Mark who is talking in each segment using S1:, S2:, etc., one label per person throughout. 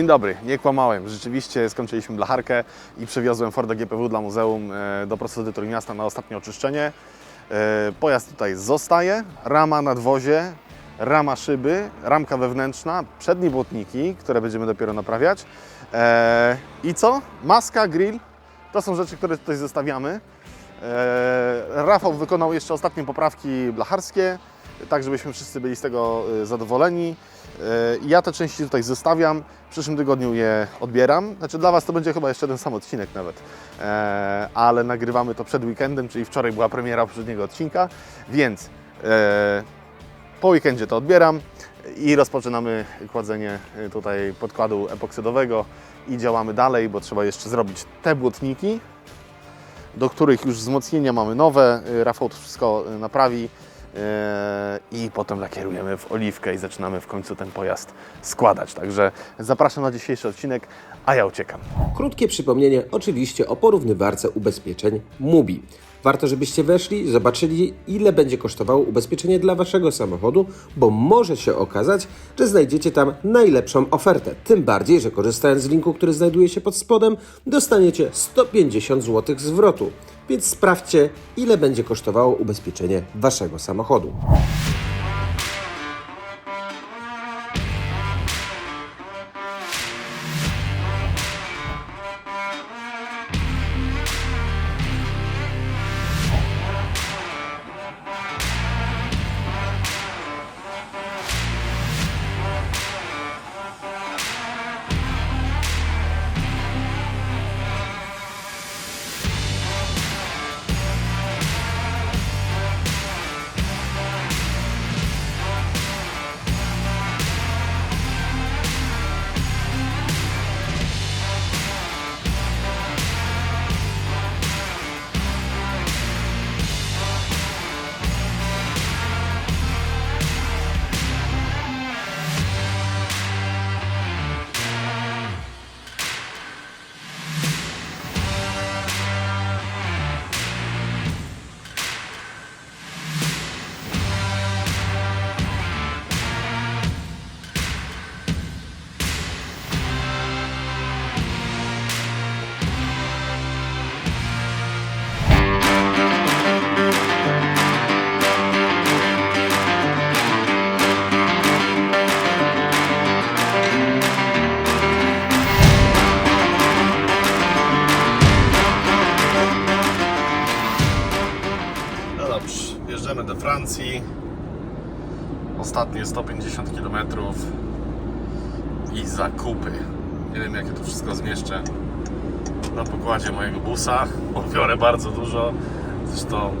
S1: Dzień dobry, nie kłamałem. Rzeczywiście skończyliśmy blacharkę i przywiozłem Forda GPW dla muzeum e, do procedury Trójmiasta na ostatnie oczyszczenie. E, Pojazd tutaj zostaje, rama nadwozie, rama szyby, ramka wewnętrzna, przednie błotniki, które będziemy dopiero naprawiać. E, I co? Maska, grill, to są rzeczy, które tutaj zostawiamy. Rafał wykonał jeszcze ostatnie poprawki blacharskie, tak żebyśmy wszyscy byli z tego e, zadowoleni. E, Ja te części tutaj zostawiam, w przyszłym tygodniu je odbieram. Znaczy dla Was to będzie chyba jeszcze ten sam odcinek nawet, E, ale nagrywamy to przed weekendem, czyli wczoraj była premiera poprzedniego odcinka, więc e, po weekendzie to odbieram i rozpoczynamy kładzenie e, tutaj podkładu epoksydowego i działamy dalej, bo trzeba jeszcze zrobić te błotniki, do których już wzmocnienia mamy nowe. Y, Rafał to wszystko y, naprawi y, i potem lakierujemy w oliwkę i zaczynamy w końcu ten pojazd składać. Także zapraszam na dzisiejszy odcinek, a ja uciekam.
S2: Krótkie przypomnienie oczywiście o porównywarce ubezpieczeń MUBI. Warto, żebyście weszli, zobaczyli, ile będzie kosztowało ubezpieczenie dla waszego samochodu, bo może się okazać, że znajdziecie tam najlepszą ofertę. Tym bardziej, że korzystając z linku, który znajduje się pod spodem, dostaniecie 150 zł zwrotu. Więc sprawdźcie, ile będzie kosztowało ubezpieczenie waszego samochodu.
S1: Nie wiem, jak ja to wszystko zmieszczę na pokładzie mojego busa, biorę bardzo dużo. Zresztą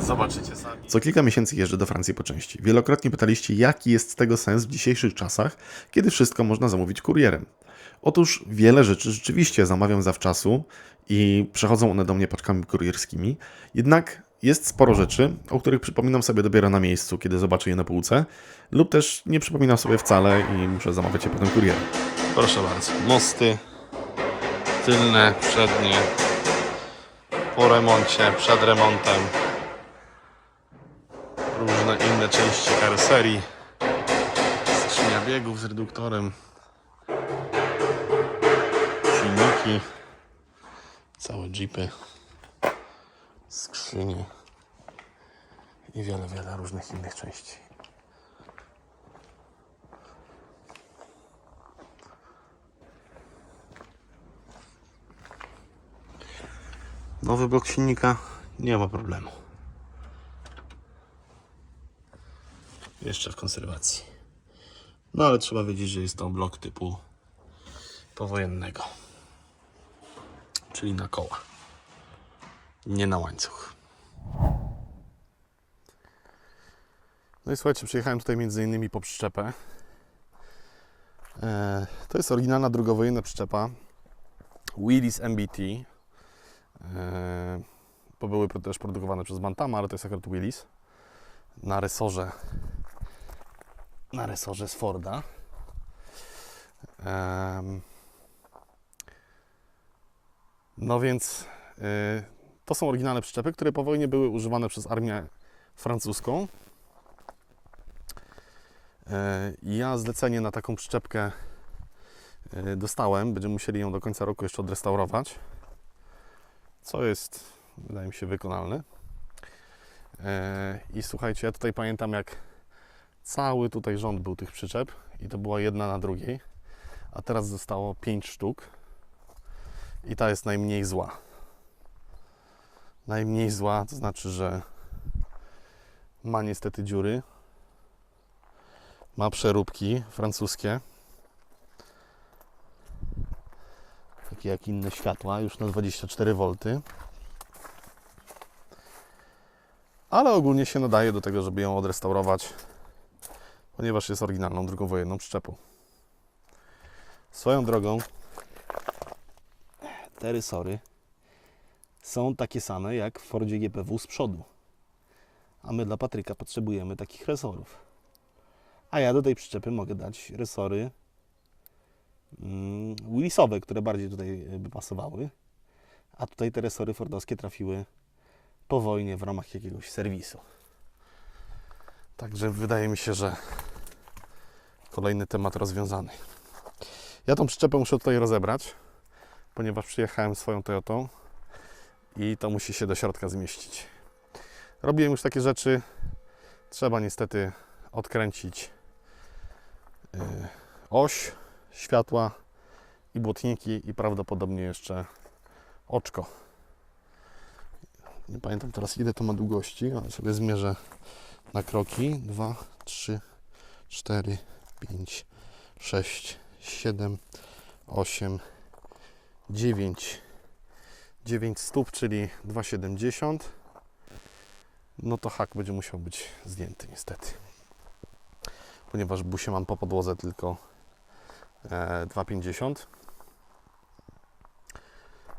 S1: zobaczycie sami. Co kilka miesięcy jeżdżę do Francji po części. Wielokrotnie pytaliście, jaki jest tego sens w dzisiejszych czasach, kiedy wszystko można zamówić kurierem. Otóż wiele rzeczy rzeczywiście zamawiam zawczasu i przechodzą one do mnie paczkami kurierskimi, jednak jest sporo rzeczy, o których przypominam sobie dopiero na miejscu, kiedy zobaczę je na półce, lub też nie przypominam sobie wcale i muszę zamawiać je potem kurierem. Proszę bardzo, mosty tylne, przednie, po remoncie, przed remontem, różne inne części karoserii, skrzynia biegów z reduktorem, silniki, całe jeepy, skrzynie. I wiele, wiele różnych innych części. Nowy blok silnika, nie ma problemu. Jeszcze w konserwacji. No ale trzeba wiedzieć, że jest to blok typu powojennego. Czyli na koła. Nie na łańcuch. No i słuchajcie, przyjechałem tutaj między innymi po przyczepę. E, to jest oryginalna drugowojenna przyczepa Willys MBT. E, bo były też produkowane przez Bantama, ale to jest akurat Willys. Na resorze na resorze z Forda. No więc y, to są oryginalne przyczepy, które po wojnie były używane przez armię francuską. E, Ja zlecenie na taką przyczepkę e, dostałem. Będziemy musieli ją do końca roku jeszcze odrestaurować, co jest, wydaje mi się, wykonalne. E, I słuchajcie, ja tutaj pamiętam, jak cały tutaj rząd był tych przyczep i to była jedna na drugiej, a teraz zostało 5 sztuk i ta jest najmniej zła. Najmniej zła, to znaczy, że ma niestety dziury, ma przeróbki francuskie, takie jak inne światła, już na 24 V. Ale ogólnie się nadaje do tego, żeby ją odrestaurować, ponieważ jest oryginalną drugowojenną przyczepą. Swoją drogą, te rysory są takie same jak w Fordzie GPW z przodu. A my dla Patryka potrzebujemy takich resorów. A ja do tej przyczepy mogę dać resory Willisowe, które bardziej tutaj e, by pasowały. A tutaj te resory fordowskie trafiły po wojnie w ramach jakiegoś serwisu. Także wydaje mi się, że kolejny temat rozwiązany. Ja tą przyczepę muszę tutaj rozebrać, ponieważ przyjechałem swoją Toyotą i to musi się do środka zmieścić. Robiłem już takie rzeczy. Trzeba niestety odkręcić y, oś światła i błotniki i prawdopodobnie jeszcze oczko. Nie pamiętam teraz ile to ma długości, ale sobie zmierzę na kroki. 2, 3, 4, 5, 6, 7, 8, 9. 9 stóp, czyli 2,70. No to hak będzie musiał być zdjęty niestety. Ponieważ busie mam po podłodze tylko 2,50.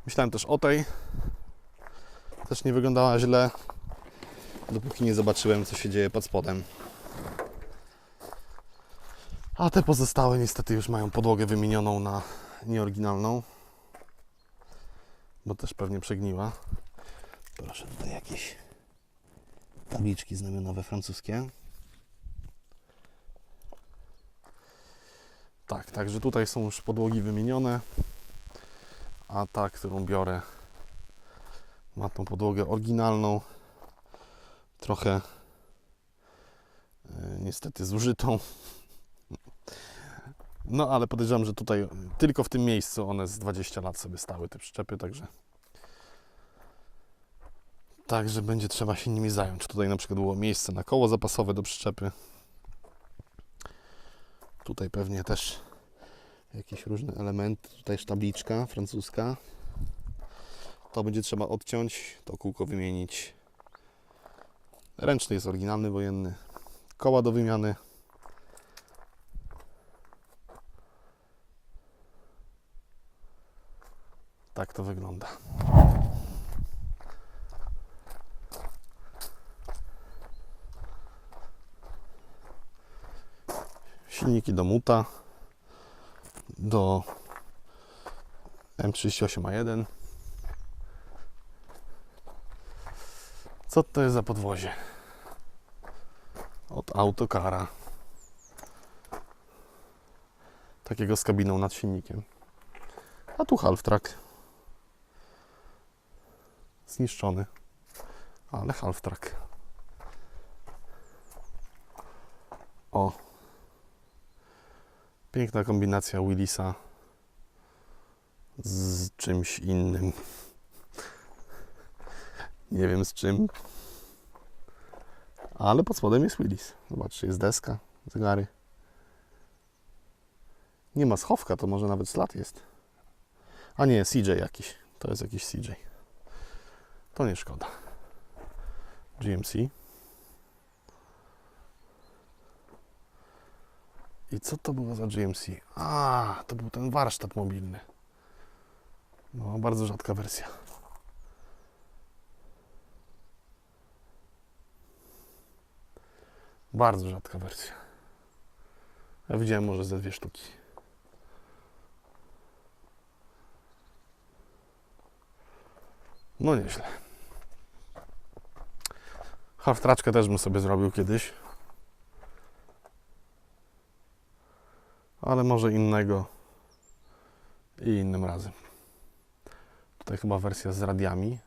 S1: Myślałem też o tej. Też nie wyglądała źle, dopóki nie zobaczyłem, co się dzieje pod spodem. A te pozostałe niestety już mają podłogę wymienioną na nieoryginalną, bo też pewnie przegniła. Proszę, tutaj jakieś tabliczki znamionowe francuskie. Tak, także tutaj są już podłogi wymienione, a ta, którą biorę, ma tą podłogę oryginalną, trochę e, niestety zużytą. No ale podejrzewam, że tutaj tylko w tym miejscu one z 20 lat sobie stały te przyczepy, także Także będzie trzeba się nimi zająć. Tutaj na przykład było miejsce na koło zapasowe do przyczepy. Tutaj pewnie też jakieś różne elementy. Tutaj sztabliczka francuska. To będzie trzeba odciąć, to kółko wymienić. Ręczny jest oryginalny wojenny. Koła do wymiany. Tak to wygląda. Silniki do muta, do M38A1. Co to jest za podwozie? Od autokara. Takiego z kabiną nad silnikiem. A tu half track. Zniszczony. Ale half track. O, Piękna kombinacja Willisa z czymś innym. Nie wiem z czym. Ale pod spodem jest Willis. Zobaczcie, jest deska, zegary. Nie ma schowka, to może nawet slat jest. A nie, CJ jakiś. To jest jakiś CJ. To nie szkoda. GMC. I co to było za GMC? A, to był ten warsztat mobilny. No, bardzo rzadka wersja. Bardzo rzadka wersja. Ja widziałem może ze dwie sztuki. No nieźle. Half-traczkę też bym sobie zrobił kiedyś. Ale może innego i innym razem. Tutaj chyba wersja z radiami.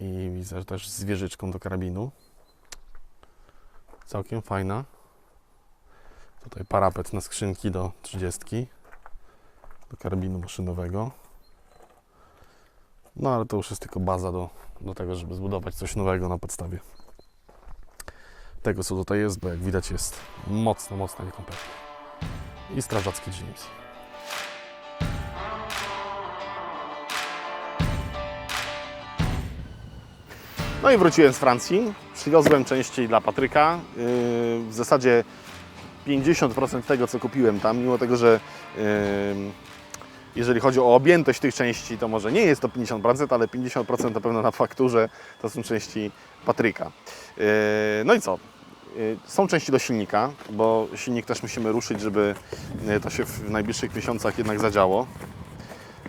S1: I widzę że też z wieżyczką do karabinu. Całkiem fajna. Tutaj parapet na skrzynki do 30 do karabinu maszynowego. No ale to już jest tylko baza do, do tego, żeby zbudować coś nowego na podstawie tego, co tutaj jest, bo jak widać jest mocno, mocno niekompletny. I strażacki James. No i wróciłem z Francji. Przywiozłem części dla Patryka. Yy, W zasadzie 50% tego, co kupiłem tam, mimo tego, że yy, jeżeli chodzi o objętość tych części, to może nie jest to 50%, ale 50% na pewno na fakturze to są części Patryka. Yy, No i co? Yy, Są części do silnika, bo silnik też musimy ruszyć, żeby yy, to się w najbliższych miesiącach jednak zadziało.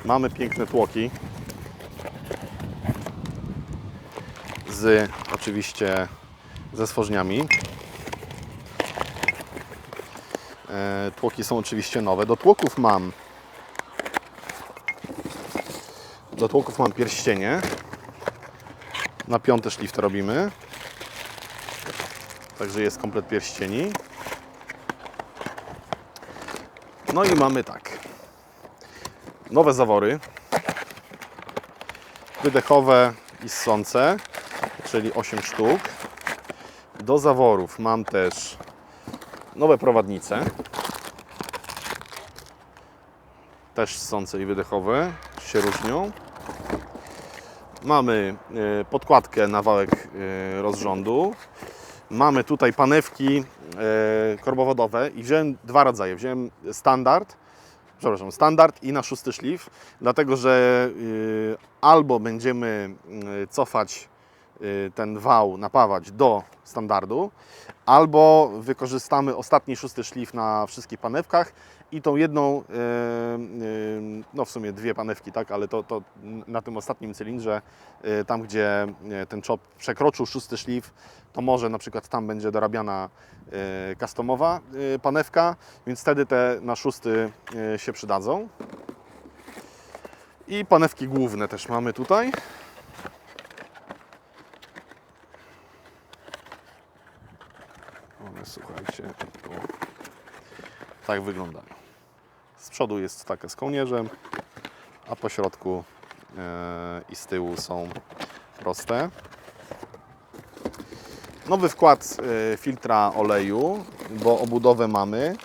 S1: Mamy piękne tłoki z oczywiście ze stworzeniami. E, Tłoki są oczywiście nowe. Do tłoków mam do tłoków mam pierścienie. Na piąty szlif robimy. Także jest komplet pierścieni. No i mamy tak. Nowe zawory. Wydechowe i ssące, czyli 8 sztuk. Do zaworów mam też nowe prowadnice. Też ssące i wydechowe, się różnią. Mamy e, podkładkę na wałek e, rozrządu. Mamy tutaj panewki e, korbowodowe i wziąłem dwa rodzaje. Wziąłem standard, przepraszam, standard i na szósty szlif, dlatego że albo będziemy cofać ten wał, napawać do standardu, albo wykorzystamy ostatni szósty szlif na wszystkich panewkach i tą jedną, no w sumie dwie panewki, tak, ale to, to na tym ostatnim cylindrze, y, tam gdzie y, ten czop przekroczył szósty szlif, to może na przykład tam będzie dorabiana y, customowa panewka, więc wtedy te na szósty się przydadzą. I panewki główne też mamy tutaj. One, słuchajcie, tu tak wyglądają. Z przodu jest taka z kołnierzem, a po środku e, i z tyłu są proste. Nowy wkład e, filtra oleju, bo obudowę mamy.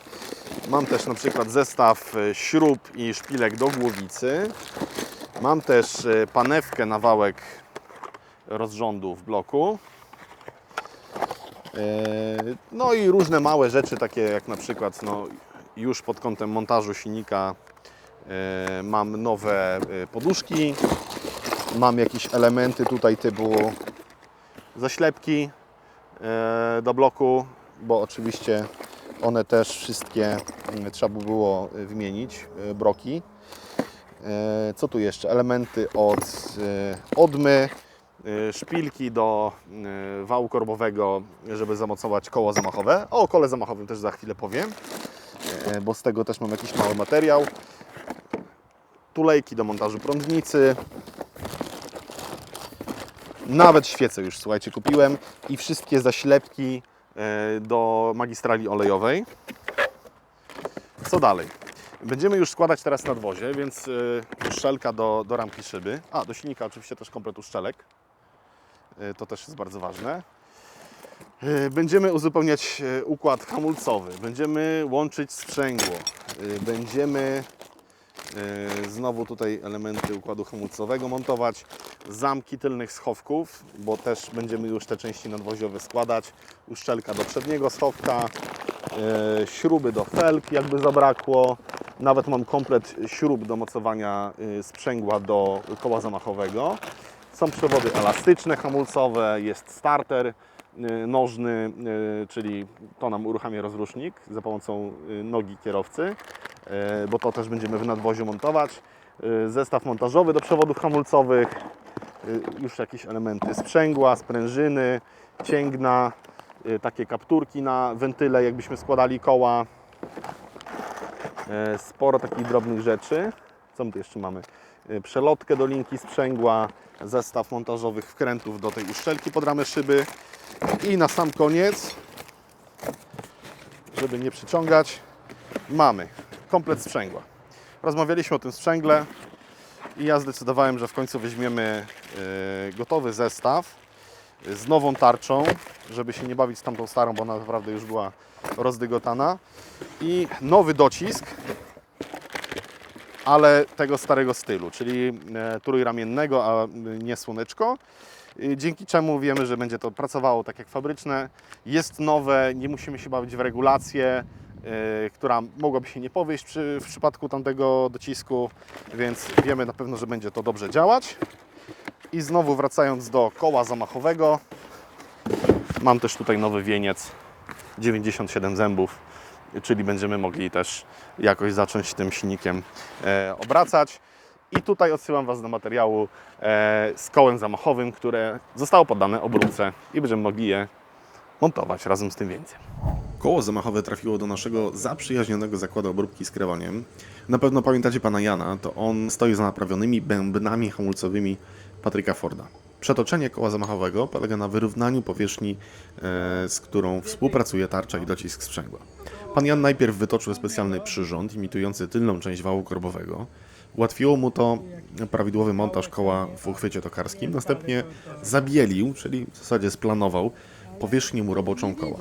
S1: Mam też na przykład zestaw e, śrub i szpilek do głowicy. Mam też panewkę na wałek rozrządu w bloku. No i różne małe rzeczy, takie jak na przykład no, już pod kątem montażu silnika e, mam nowe e, poduszki, mam jakieś elementy tutaj typu zaślepki e, do bloku, bo oczywiście one też wszystkie mm, trzeba by było wymienić, broki. Co tu jeszcze? Elementy od odmy, szpilki do wału korbowego, żeby zamocować koło zamachowe. O kole zamachowym też za chwilę powiem, bo z tego też mam jakiś mały materiał. Tulejki do montażu prądnicy. Nawet świece już, słuchajcie, kupiłem i wszystkie zaślepki e, do magistrali olejowej. Co dalej? Będziemy już składać teraz nadwozie, więc y, uszczelka do, do ramki szyby. A, do silnika oczywiście też komplet uszczelek. To też jest bardzo ważne. Y, Będziemy uzupełniać y, układ hamulcowy. Będziemy łączyć sprzęgło. Y, Będziemy znowu tutaj elementy układu hamulcowego montować. Zamki tylnych schowków, bo też będziemy już te części nadwoziowe składać. Uszczelka do przedniego schowka. Śruby do felg, jakby zabrakło. Nawet mam komplet śrub do mocowania sprzęgła do koła zamachowego. Są przewody elastyczne, hamulcowe, jest starter nożny, y, czyli to nam uruchamia rozrusznik za pomocą y, nogi kierowcy, y, bo to też będziemy w nadwoziu montować. Y, Zestaw montażowy do przewodów hamulcowych, y, już jakieś elementy sprzęgła, sprężyny, cięgna, y, takie kapturki na wentyle, jakbyśmy składali koła. Sporo takich drobnych rzeczy. Co my tu jeszcze mamy? Przelotkę do linki sprzęgła, zestaw montażowych wkrętów do tej uszczelki pod ramę szyby. I na sam koniec, żeby nie przyciągać, mamy komplet sprzęgła. Rozmawialiśmy o tym sprzęgle i ja zdecydowałem, że w końcu weźmiemy e, gotowy zestaw z nową tarczą, żeby się nie bawić z tamtą starą, bo ona naprawdę już była rozdygotana. I nowy docisk, ale tego starego stylu, czyli e, trójramiennego, a nie słoneczko. Y, Dzięki czemu wiemy, że będzie to pracowało tak jak fabryczne. Jest nowe, nie musimy się bawić w regulację, y, która mogłaby się nie powieść przy, w przypadku tamtego docisku, więc wiemy na pewno, że będzie to dobrze działać. I znowu wracając do koła zamachowego, mam też tutaj nowy wieniec 97 zębów, czyli będziemy mogli też jakoś zacząć tym silnikiem e, obracać. I tutaj odsyłam Was do materiału e, z kołem zamachowym, które zostało poddane obróbce i będziemy mogli je montować razem z tym wieńcem. Koło zamachowe trafiło do naszego zaprzyjaźnionego zakładu obróbki z krewaniem. Na pewno pamiętacie pana Jana, to on stoi za naprawionymi bębnami hamulcowymi Patryka Forda. Przetoczenie koła zamachowego polega na wyrównaniu powierzchni, e, z którą współpracuje tarcza i docisk sprzęgła. Pan Jan najpierw wytoczył specjalny przyrząd imitujący tylną część wału korbowego. Ułatwiło mu to prawidłowy montaż koła w uchwycie tokarskim. Następnie zabielił, czyli w zasadzie splanował powierzchnię mu roboczą koła.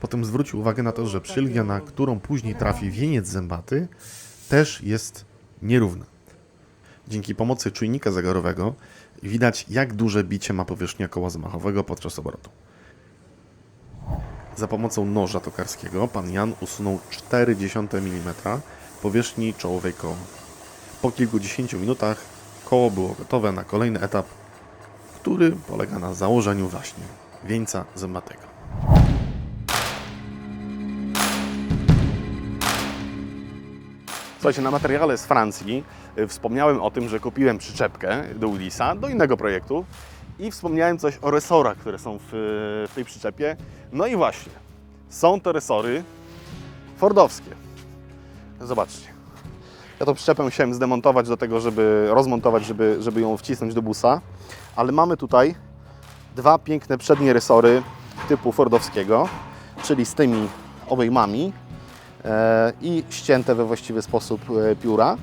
S1: Potem zwrócił uwagę na to, że przylgia, na którą później trafi wieniec zębaty, też jest nierówna. Dzięki pomocy czujnika zegarowego widać, jak duże bicie ma powierzchnia koła zamachowego podczas obrotu. Za pomocą noża tokarskiego pan Jan usunął 0,4 mm powierzchni czołowej koła. Po kilkudziesięciu minutach koło było gotowe na kolejny etap, który polega na założeniu właśnie wieńca zębatego. Słuchajcie, na materiale z Francji y, wspomniałem o tym, że kupiłem przyczepkę do Willisa, do innego projektu i wspomniałem coś o resorach, które są w, w tej przyczepie. No i właśnie, są to resory fordowskie. Zobaczcie. Ja tą przyczepę chciałem zdemontować do tego, żeby rozmontować, żeby, żeby ją wcisnąć do busa, ale mamy tutaj dwa piękne przednie resory typu fordowskiego, czyli z tymi obejmami e, i ścięte we właściwy sposób e, pióra.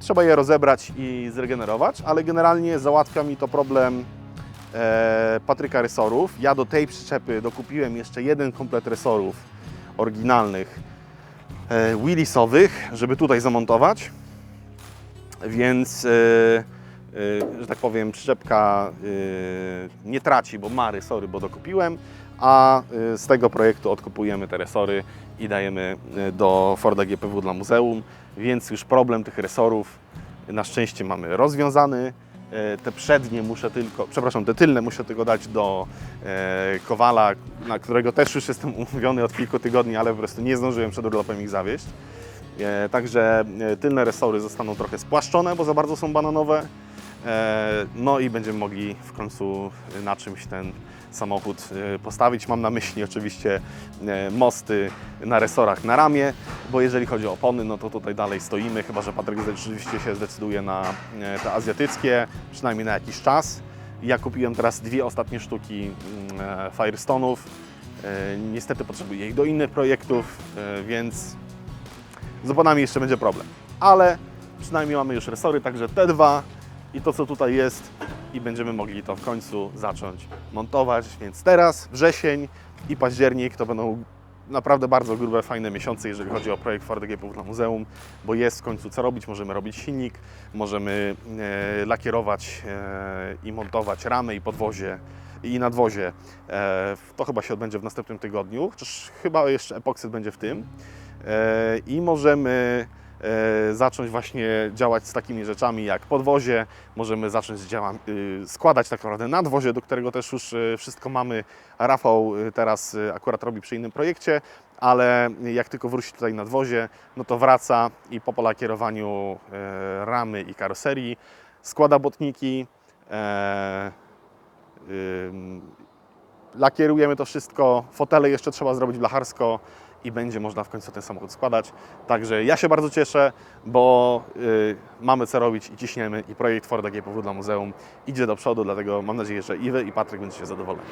S1: Trzeba je rozebrać i zregenerować, ale generalnie załatwia mi to problem e, Patryka resorów. Ja do tej przyczepy dokupiłem jeszcze jeden komplet resorów oryginalnych, e, Willisowych, żeby tutaj zamontować. Więc, e, e, że tak powiem, przyczepka nie traci, bo ma resory, bo dokupiłem, a z tego projektu odkupujemy te resory i dajemy do Forda GPW dla muzeum, więc już problem tych resorów na szczęście mamy rozwiązany. E, Te przednie muszę tylko, przepraszam, te tylne muszę tylko dać do e, Kowala, na którego też już jestem umówiony od kilku tygodni, ale po prostu nie zdążyłem przed urlopem ich zawieźć. E, Także tylne resory zostaną trochę spłaszczone, bo za bardzo są bananowe. No i będziemy mogli w końcu na czymś ten samochód e, postawić. Mam na myśli oczywiście e, mosty na resorach na ramię, bo jeżeli chodzi o opony, no to tutaj dalej stoimy, chyba że Patryk rzeczywiście się zdecyduje na e, te azjatyckie, przynajmniej na jakiś czas. Ja kupiłem teraz dwie ostatnie sztuki mm, Firestone'ów. Niestety potrzebuję ich do innych projektów, więc z oponami jeszcze będzie problem. Ale przynajmniej mamy już resory, także te dwa i to, co tutaj jest i będziemy mogli to w końcu zacząć montować. Więc teraz wrzesień i październik to będą naprawdę bardzo grube, fajne miesiące, jeżeli chodzi o projekt Ford GPW dla muzeum, bo jest w końcu co robić. Możemy robić silnik, możemy e, lakierować e, i montować ramy i podwozie i nadwozie. E, to chyba się odbędzie w następnym tygodniu, chociaż chyba jeszcze epoksyd będzie w tym. E, I możemy zacząć właśnie działać z takimi rzeczami jak podwozie, możemy zacząć działa, y, składać tak naprawdę nadwozie, do którego też już y, wszystko mamy. Rafał y, teraz akurat robi przy innym projekcie, ale jak tylko wróci tutaj nadwozie, no to wraca i po polakierowaniu e, ramy i karoserii składa botniki, e, lakierujemy to wszystko, fotele jeszcze trzeba zrobić blacharsko i będzie można w końcu ten samochód składać. Także ja się bardzo cieszę, bo y, mamy co robić i ciśniemy i projekt Forda GPW dla muzeum idzie do przodu, dlatego mam nadzieję, że i Wy i Patryk będziecie zadowoleni.